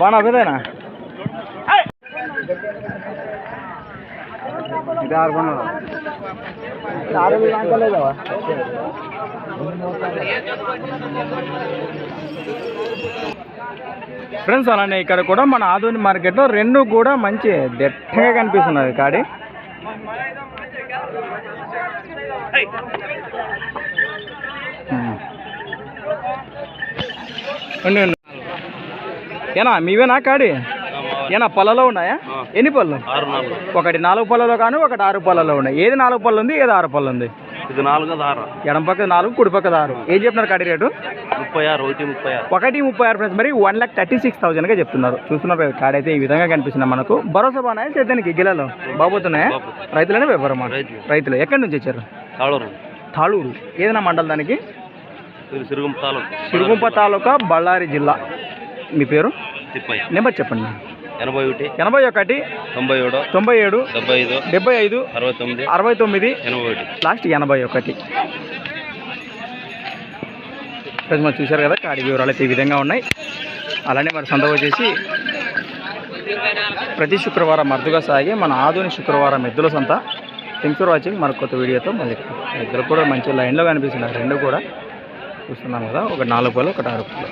బాగా పెదేనా ఇది ఆరు అంటలేదా ఫ్రెండ్స్ అలానే ఇక్కడ కూడా మన ఆధునిక మార్కెట్లో రెండు కూడా మంచి దట్టంగా కనిపిస్తున్నది కాడి. ఉండు, ఉండు. ఏనా మీవేనా కాడి? ఏనా పళ్ళలో ఉన్నాయా? ఎన్ని పళ్ళు? ఒకటి నాలుగు పళ్ళలో కానీ ఒకటి ఆరు పళ్ళలో ఉన్నాయి. ఏది నాలుగు పళ్ళు ఉంది ఏది ఆరు పళ్ళు ఉంది? ఇది నాలుగు ఆరు. ఎడం పక్క నాలుగు కుడి పక్క ఆరు. ఏం చెప్తున్నారు కాడి రేటు? ముప్పై ఆరు ఒకటి ముప్పై ఆరు. ఒకటి ముప్పై ఆరు ఫ్రెండ్స్ మరి వన్ లాక్ థర్టీ సిక్స్ థౌసండ్గా చెప్తున్నారు. చూస్తున్నారు కాడ అయితే ఈ విధంగా కనిపిస్తుంది మనకు. భరోసా బాగున్నాయా చేతానికి గిలలో? బాగుతున్నాయా రైతులనే వ్యాపారం రైతులు. ఎక్కడి నుంచి వచ్చారు? కాళూరు తాళూరు. ఏదైనా మండలం దానికి? ఇది సిరుగుం తాలూకు. సిరుగుంప తాలూకా బళ్ళారి జిల్లా. మీ పేరు? తిప్పయ్య నెంబర్ చెప్పండి. ఎనభై ఒకటి ఎనభై ఒకటి తొంభై ఏడు తొంభై ఏడు డెబ్బై ఐదు డెబ్బై ఐదు అరవై తొమ్మిది అరవై తొమ్మిది ఎనభై ఒకటి. లాస్ట్ ఎనభై ఒకటి. ఫ్రెండ్స్ మరి చూశారు కదా కాడి వివరాలు అయితే ఈ విధంగా ఉన్నాయి. అలానే మరి సంత వచ్చేసి ప్రతి శుక్రవారం అరుదుగా సాగి మన ఆధునిక శుక్రవారం ఎద్దుల సంత. థింక్స్ ఫర్ వాచింగ్ మరొక కొత్త వీడియోతో మళ్ళీ ఇద్దరు కూడా మంచి లైన్లో కనిపిస్తున్నాయి రెండు కూడా. చూస్తున్నాం కదా ఒక నాలుగు పళ్ళు ఒకటి ఆరు పళ్ళు